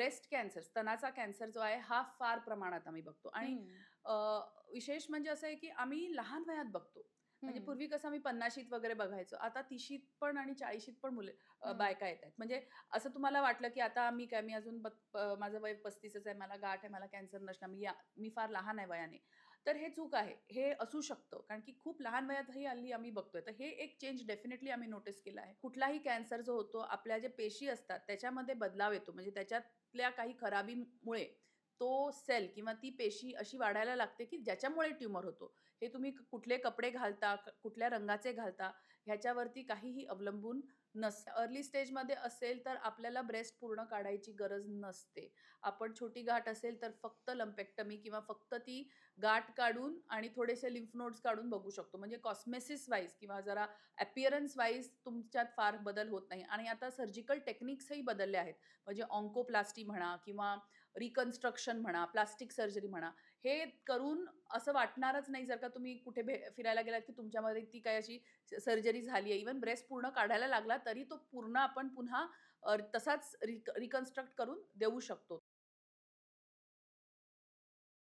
Breast cancer स्तनाचा cancer जो आहे हा फार प्रमाणात आम्ही बघतो. आणि विशेष म्हणजे असं आहे की आम्ही लहान वयात बघतो. म्हणजे. पूर्वी कसं आम्ही पन्नाशीत वगैरे बघायचो आता तिशीत पण आणि चाळीशीत पण मुले. बायका येत आहेत म्हणजे असं तुम्हाला वाटलं की आता मी काय मी अजून माझं वय पस्तीसच आहे मला गाठ आहे मला कॅन्सर नसणार मी या मी फार लहान आहे वयाने. तर हे चूक आहे हे असू शकतं कारण की खूप लहान वयातही हल्ली आम्ही बघतोय. तर हे एक चेंज डेफिनेटली आम्ही नोटीस केला आहे. कुठलाही कॅन्सर जो होतो आपल्या जे पेशी असतात त्याच्यामध्ये बदलाव येतो. म्हणजे त्याच्यातल्या काही खराबीमुळे तो सेल किंवा ती पेशी अशी वाढायला लागते की ज्याच्यामुळे ट्यूमर होतो. हे तुम्ही कुठले कपडे घालता कुठल्या रंगाचे घालता ह्याच्यावरती काहीही अवलंबून नसते. अर्ली स्टेजमध्ये असेल तर आपल्याला ब्रेस्ट पूर्ण काढायची गरज नसते. आपण छोटी गाठ असेल तर फक्त लम्पेक्टमी किंवा फक्त ती गाठ काढून आणि थोडेसे लिम्फ नोड्स काढून बघू शकतो. म्हणजे कॉस्मेसिस वाईज किंवा जरा ॲपिअरन्स वाईज तुमच्यात फार बदल होत नाही. आणि आता सर्जिकल टेक्निक्सही बदलले आहेत. म्हणजे ऑन्कोप्लास्टी म्हणा किंवा रिकन्स्ट्रक्शन म्हणा प्लास्टिक सर्जरी म्हणा हे करून असं वाटणारच नाही जर का तुम्ही कुठे भे फिरायला गेलात की तुमच्यामध्ये ती काय अशी सर्जरी झाली आहे. इवन ब्रेस्ट पूर्ण काढायला लागला तरी तो पूर्ण आपण पुन्हा तसाच रिक रिकन्स्ट्रक्ट करून देऊ शकतो.